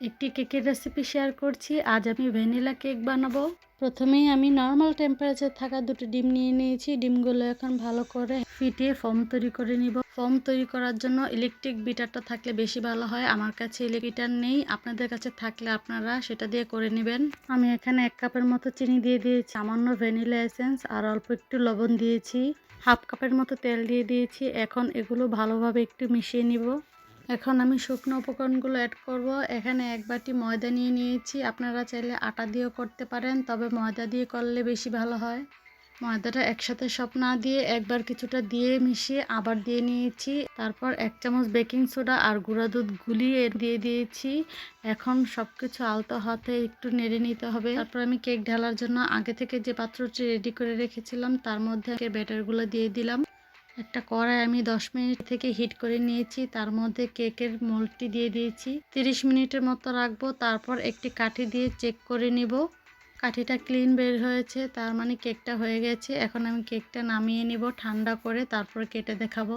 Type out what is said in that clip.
একটি কেকের recipe share করছি। আজ আমি ভ্যানিলা কেক বানাবো। প্রথমেই আমি নর্মাল টেম্পারেচার থাকা দুটো ডিম নিয়ে নিয়েছি। ডিমগুলো এখন ভালো করে ফিটিয়ে ফর্ম তৈরি করে নিব। ফর্ম তৈরি করার জন্য ইলেকট্রিক বিটারটা থাকলে বেশি ভালো হয়। আমার কাছে ইলেকট্রিটার নেই। আপনাদের কাছে থাকলে আপনারা সেটা দিয়ে করে নেবেন। আমি এখানে এক কাপের মতো চিনি দিয়ে দিয়েছি। সামান্য ভ্যানিলা এসেন্স আর অল্প একটু লবণ দিয়েছি। হাফ কাপের মতো তেল দিয়ে দিয়েছি। এখন এগুলো ভালোভাবে একটু মিশিয়ে নিব। এখন আমি শুকনো উপকরণগুলো অ্যাড করব। এখানে এক বাটি ময়দা নিয়ে নিয়েছি। আপনারা চাইলে আটা দিয়েও করতে পারেন, তবে ময়দা দিয়ে করলে বেশি ভালো হয়। ময়দাটা একসাথে সব না দিয়ে একবার কিছুটা দিয়ে মিশিয়ে আবার দিয়ে নিয়েছি। তারপর এক চামচ বেকিং সোডা আর গুঁড়া দুধ গুলিয়ে দিয়ে দিয়েছি। এখন সব কিছু আলতো হাতে একটু নেড়ে নিতে হবে। তারপর আমি কেক ঢালার জন্য আগে থেকে যে পাত্রটি রেডি করে রেখেছিলাম, তার মধ্যে ব্যাটারগুলো দিয়ে দিলাম। একটা কড়াই আমি 10 মিনিট থেকে হিট করে নিয়েছি। তার মধ্যে কেকের মোল্ডটি দিয়ে দিয়েছি। 30 মিনিটের মতো রাখব। তারপর একটি কাঠি দিয়ে চেক করে নিব। কাঠিটা ক্লিন বের হয়েছে। তার মানে কেকটা হয়ে গেছে। এখন আমি কেকটা নামিয়ে নিব। ঠান্ডা করে তারপর কেটে দেখাবো।